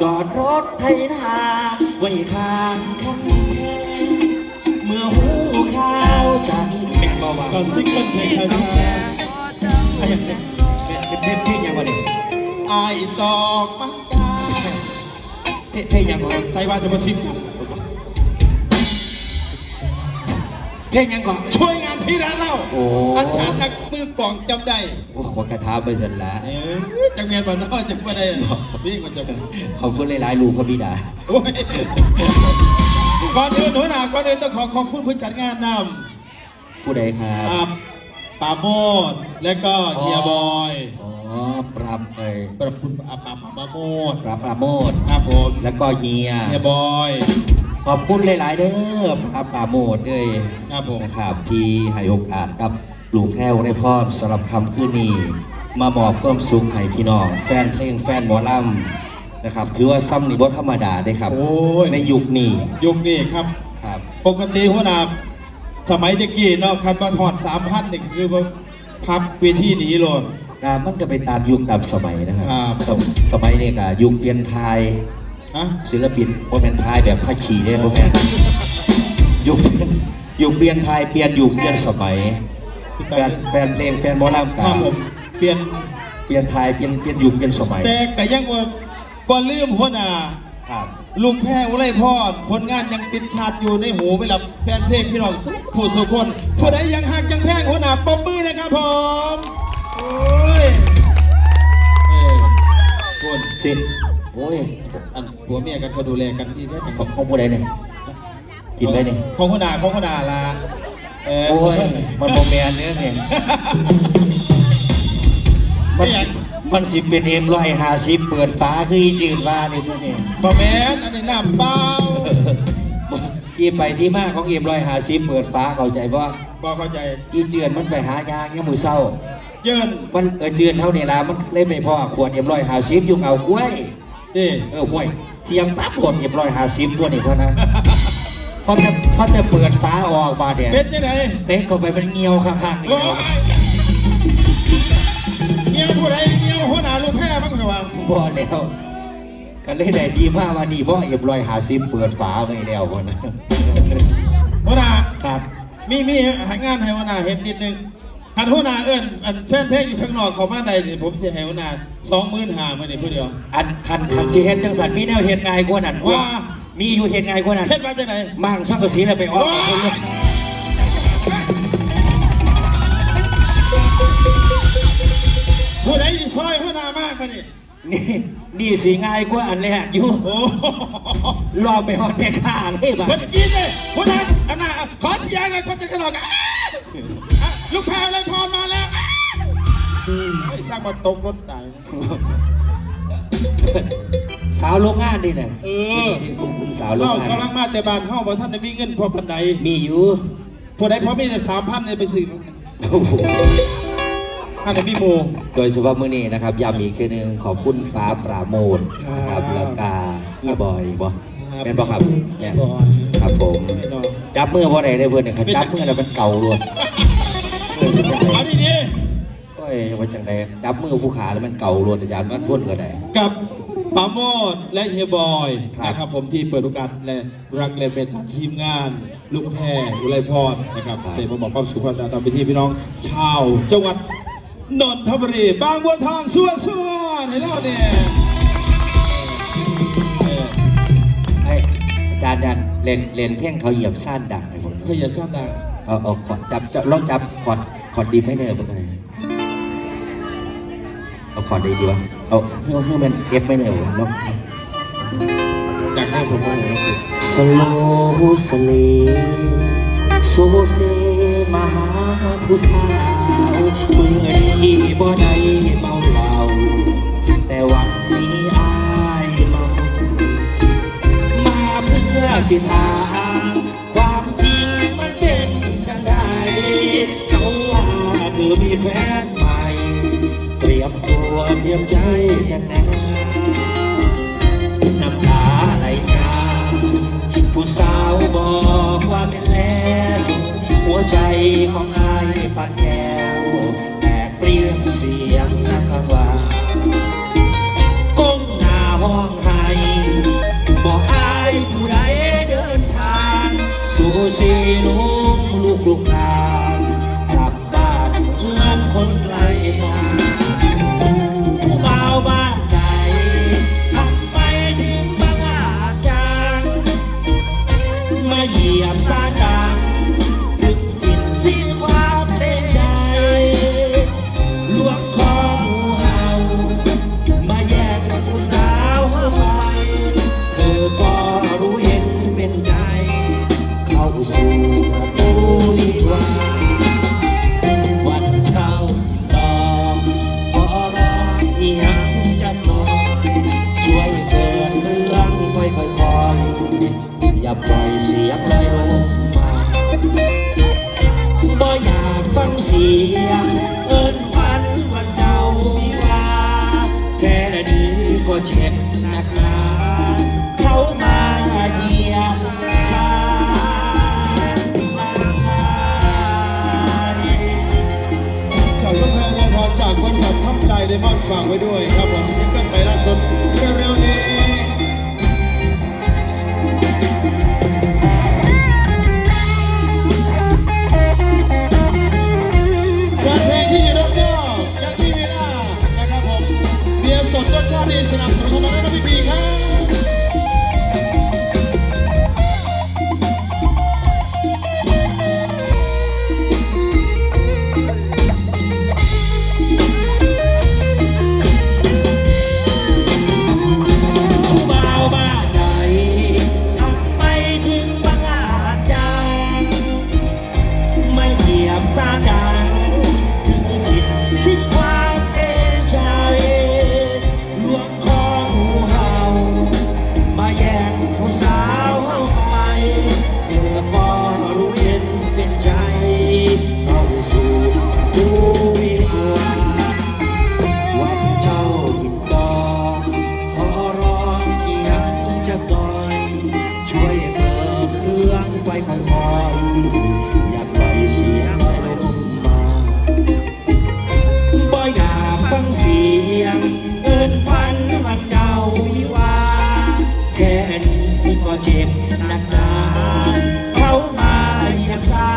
จอดรถไถนาไว้ข้างคันแทเมื่อหูข่าวจากแม่นบ่ว่าก็ซิงเกิลเพลงช้าเพลงเพลงเพลงยังวะเนี่ยๆอายตอกมันกาเพลงเพลงยังวะใส่ว่าจะมาทิมกัน เพลงยังก่อน ช่วยงานที่ร้านเราโอ้ อาจารย์นักมือกล่องจำได้โอ้ขอกระทาไปสันละเอ้ยจังเมียนบ้านนอกจะไม่ได้หรอกพี่มันจะเป็นขอบคุณหลายๆลูกพระบิดา โอ้ยก่อนอื่นหนูหนาก่อนอื่นต้องขอขอบคุณผู้จัดงานนผู้ใดครัำบอ่าปราโมดและก็เฮียบอยอ๋อ ปรับเอ้ยปราคุณอาปาปาปราโมด ปรับปราโมดครับผม แล้วก็เฮียเฮียบอย ขอบคุณหลาย ๆ เด้อพระปราโมดเอ้ยครับผมนะครับที่ให้โอกาสกับลูกแพรวในพ่อสำหรับคำคืนนี้ มามอบความสุขให้พี่น้อง แฟนเพลงแฟนหมอลำนะครับถือว่าซ้ำนี่บ่ธรรมดาได้ครับ โอ้ย ในยุคนี้ยุคนี้ครับ ครับ ปกติหัวหน้าสมัยตะกี้เนาะคันมาถอดสามพันนี่คือว่าพับเวทีหนีโลดอ่ามันก็ไปตามยุคตามสมัยนะครับครับ สมสมัยนี้ก็ยุคเปลี่ยนไทย ฮะศิลปินโมเมนไทยแบบผ้าขี่ได้โมเมนยุคยุคเปลี่ยนไทยเปลี่ยนยุคเปลี่ยนสมัยแฟนแฟนเพลงแฟนหมอลำคกัรับผมเปลี่ยนเปลี่ยนไทยเปลี่ยนเปลี่ยนยุคเปลี่ยนสมัย แต่ก็ยังว่าบ่ลืมหัวหน้าครับลุงแพ้วไรพอดผลงานยังติดชาติอยู่ในหูไปรับแฟนเพลงพี่น้องสุกผู้สุคนผู้ใดยังหักยังแพงหัวหน้าปมมือนะครับผมโอ้ยเออคนสิ โอ้ยอันผัวเมียกันก็ดูแลกันที่แท้ของของผู้ใดเนี่ยกินไปเนี่ยของหัวหน้าของหัวหน้าละเออโอ้ยมันโมเมนเนื้อเนี่ยมันสิมันสิเป็นเอ็มร้อยห้าสิบเปิดฟ้าคืออีจืดว่านี่ตัวเนี่ยบอแมนอันนี้น้ำเปล่าที่ไปที่มาของเอ็มร้อยห้าสิบเปิดฟ้าเข้าใจว่าบอเข้าใจอีเจือนมันไปหายางยังมือเศร้าเจินมันเออเจือนเท่านี้ละมันเล่นไปพ่อขวดเอ็มร้อยห้าสิบยุงเอากล้วย เออห่วยเสียมปั๊บขวดเอ็มร้อยหาสิบตัวนี้เท่านั้นพอจะพอจะเปิดฟ้าออกมาเนี่ยเป็นยังไงเตะเข้าไปมันเงียวข้างๆนี่ว้ยเงี้ยวผู้ใดเงี้ยวหัวหน้าลูกแพ้บ้างไหมวะบ่แล้วก็เลยได้ดีมากว่านี่บ่เอ็มร้อยหาสิบเปิดฟ้าไปแล้วคนนะหัวหน้าครับมีมีหางานให้หัวหน้าเห็นนิดนึง หันหัวหน้าเอิญอันแฟนเพลงอยู่ข้างนอกเขามาใดนี่ผมจะให้หัวหน้าสองหมื่นห้ามื่นนี่ผู้เดียว อันคันคันสิเฮ็ดจังสันมีแนวเฮ็ดง่ายกว่านั้นว่า มีอยู่เฮ็ดง่ายกว่านั้นเฮ็ดมาจากไหนมั่งสังกะสีแล้วไปออกเอาคนเลยผู้ใดอีซอยหัวหน้ามากมานี่นี่นี่สิง่ายกว่าอันแรกอยู่โอ้รอไปฮอดแม่ค้าเลยบ่าเพิ่นกินเลยหัวหน้าอันน่ะขอเสียงเลยคนจะกระโดดกันอะอะ ลูกแพรอะไรพรมาแล้วอะไอ้สร้างมาตกรถตายนะสาวโรงงานนี่น่ะเออคุณคุณสาวโรงเรางานกำลังมาแต่บ้านเฮาบ่ท่านได้มีเงินพอพันใดมีอยู่ผู้ใดพอมีแต่สามพันเลยไปซื้อโอ้โหท่านได้มีโม โดยเฉพาะมื้อนี้นะครับย้ำอีกทีหนึงขอบคุณป้าปราโมทนะครับครับแล้วก็พี่บอยบ่ครับเป็นบ่ครับเนี่ยบอย ครับผมเนาะจับมือบ่ได้เลยเพิ่นเนี่ยครับจับมือแล้วมันเก่าเลย เออเป็นจังไดเอาดีโอ้ยว่าจังไดจับมือผู้ขาแล้วมันเก่าโลดอาจารย์มันพ่นก็ได้ ๆกับปราโมดและเฮียบอยครับ นะครับผมที่เปิดโอกาสและรักและเป็นทีมงาน ลูกแพรอุไรพรนะครับเป็นผมบอกความสุขความดาไปที่พี่น้อง ชาวจังหวัดนนทบุรีบางบัวทองสวนสวนให้เราเนี่ยเออไอ้อาจารย์ดันเล่นเล่นเพลงเขาเหยียบซ่านดังให้ผมขยันสร้างดัง เอาเอาขอจับจับลองจับคอร์ดคอร์ดดีไม่เนิร์บ้างเลยเอาคอร์ดดีดีวะเอาเพื่อเพื่อมันเอฟไม่เนิร์เนาะอยากได้ผมว่าอย่างนี้สโลสเลโซเซมาหาผู้สาวเมื่อนี้บ่ได้เมาเหล้าแต่วันนี้อายเมาใจมาเพื่อสิถา มใจยังแน่น้ำตาไหลยาผู้สาวบอกว่าเป็นแล้วหัวใจของ สาดังดึงจิตสีความนใจลวงคอห่ามาแย่งผู้สาวไปเธอก็รู้เห็นเป็นใจ เข้าสู่ปูนิวาวันเช้าตองขอร้องอียังจะมอช่วยเปิดเรื่องค่อยๆคอยอย่าปล่อยเสียง ยเอิ้นพันวันเจ้ามิวาแค่นี้ก็เจ็บหนักหนาเขามาเยียบสายจากต้นเพลงพรจากบริษัททัพไลน์ไดมอนฝากไว้ด้วย อยข้างทอยากไปเสียงลมมาบ่อยากฟังเสียง เอิญควันวันเจ้าวิวาแค่นี้ก็เจ็บนักหนาเข้ามาเหยียบซา